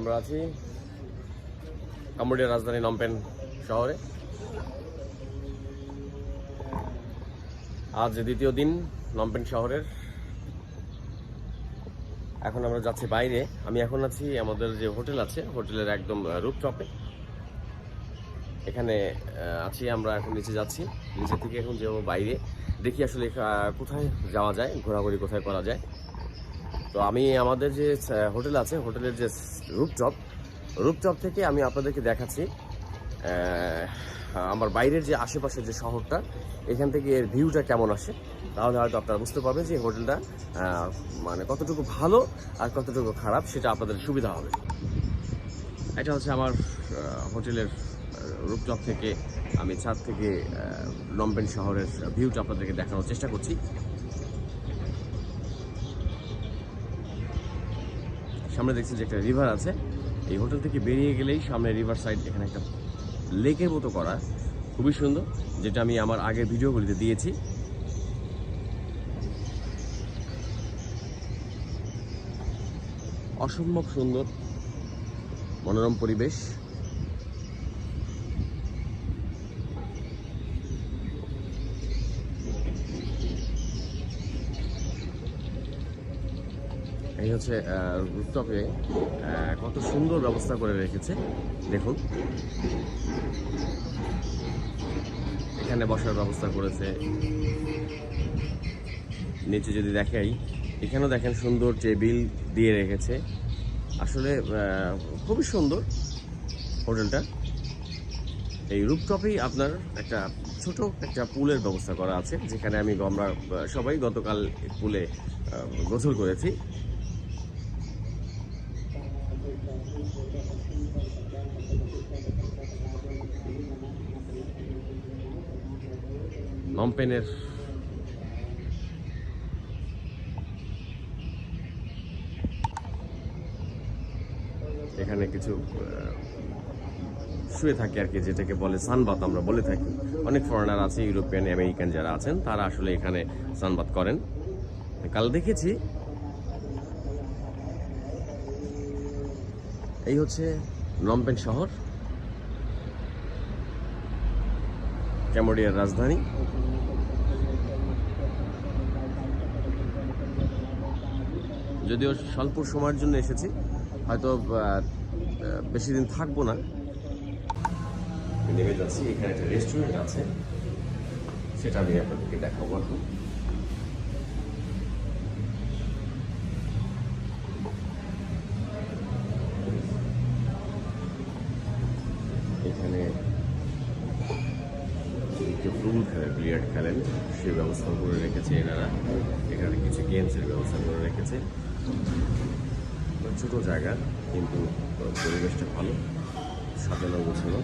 আমরা আছি কাম্বোডিয়ার রাজধানী নমপেন শহরে। আজ দ্বিতীয় দিন নমপেন শহরের। এখন আমরা যাচ্ছি বাইরে। আমি এখন আছি, আমাদের যে হোটেল আছে, হোটেলের একদম রূপটপে এখানে আছি, আমরা এখন নিচে যাচ্ছি। নিচে থেকে এখন যাব বাইরে। দেখি আসলে কোথায় যাওয়া যায়, ঘোরাঘুরি কোথায় করা যায়। তো আমি আমাদের যে হোটেল আছে, হোটেলের যে রূপটপ রূপটপ থেকে আমি আপনাদেরকে দেখাচ্ছি আমার বাইরের যে আশেপাশের যে শহরটা, এখান থেকে এর ভিউটা কেমন আসে, তাহলে হয়তো আপনারা বুঝতে পারবেন যে হোটেলটা মানে কতটুকু ভালো আর কতটুকু খারাপ, সেটা আপনাদের সুবিধা হবে। এটা হচ্ছে আমার হোটেলের রূপটপ থেকে আমি ছাদ থেকে লম্বেন শহরের ভিউটা আপনাদেরকে দেখানোর চেষ্টা করছি। সামনে দেখছি যে একটা রিভার আছে। এই হোটেল থেকে বেরিয়ে গেলেই সামনে রিভার সাইড এখানে একটা লেকের মতো করা। খুবই সুন্দর, যেটা আমি আমার আগের ভিডিওগুলিতে দিয়েছি। অসম্ভব সুন্দর, মনোরম পরিবেশ। এই হচ্ছে রুফটপে কত সুন্দর ব্যবস্থা করে রেখেছে। দেখুন। এখানে বসার ব্যবস্থা করেছে। নিচে যদি দেখাই, এখানেও দেখেন সুন্দর টেবিল দিয়ে রেখেছে। আসলে খুবই সুন্দর হোটেলটা। এই রুপটপেই আপনার একটা ছোট একটা পুলের ব্যবস্থা করা আছে, যেখানে আমি আমরা সবাই গতকাল পুলে গোসল করেছি। নমপেনের এখানে কিছু শুয়ে থাকে আর কি, যেটাকে বলে সানবাত আমরা বলে থাকি। অনেক ফরেনার আছে ইউরোপিয়ান আমেরিকান যারা আছেন, তারা আসলে এখানে সানবাত করেন। কাল দেখেছি। এই হচ্ছে নমপেন শহর। ক্যাম্বোডিয়ার রাজধানী। যদিও স্বল্প সময়ের জন্য এসেছি, হয়তো বেশি দিন থাকব না। নেমে যাচ্ছি, এখানে একটা রেস্টুরেন্ট আছে, সেটা আমি আপনাদেরকে দেখাবো এখানে। বিলিয়ার্ড খেলেন, সেই ব্যবস্থা করে রেখেছে এনারা। এখানে কিছু গেমসের ব্যবস্থা করে রেখেছে। ছোট জায়গা, কিন্তু পরিবেশটা ভালো, সাজানো গোছানো।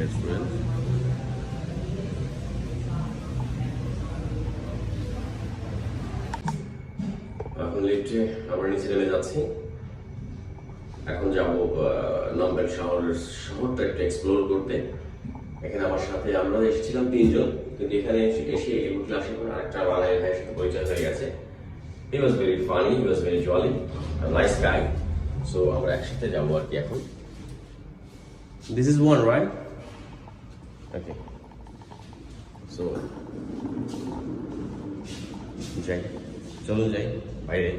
রেস্টুরেন্ট এখন লিফটে আমরা নিচে নেমে যাচ্ছি। এখন যাব নম্বেল শহরের শহরটা একটু এক্সপ্লোর করতে। এখানে আমার সাথে আমরা এসেছিলাম তিনজন কিন্তু এখানে এসে এসে এই হোটেলে আসার পর আরেকটা বাঙালি ভাইয়ের সাথে পরিচয় হয়ে গেছে। He was very funny he was very jolly nice guy so আমরা একসাথে যাব আর কি এখন। This is one right okay so যাই চলুন যাই বাইরে।